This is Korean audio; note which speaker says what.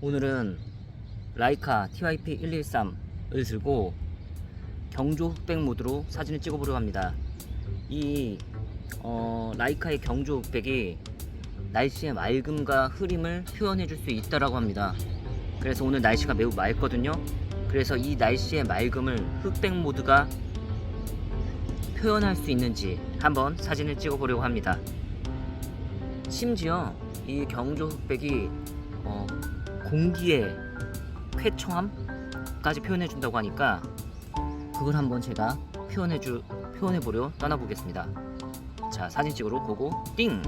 Speaker 1: 오늘은 라이카 TYP113을 들고 경조 흑백 모드로 사진을 찍어보려고 합니다. 이 어, 라이카의 경조 흑백이 날씨의 맑음과 흐림을 표현해 줄 수 있다라고 합니다. 그래서 오늘 날씨가 매우 맑거든요. 그래서 이 날씨의 맑음을 흑백 모드가 표현할 수 있는지 한번 사진을 찍어보려고 합니다. 심지어 이 경조 흑백이 어, 공기의 쾌청함까지 표현해 준다고 하니까 그걸 한번 제가 표현해 주 표현해 보려 떠나 보겠습니다. 자 사진 찍으러 보고 띵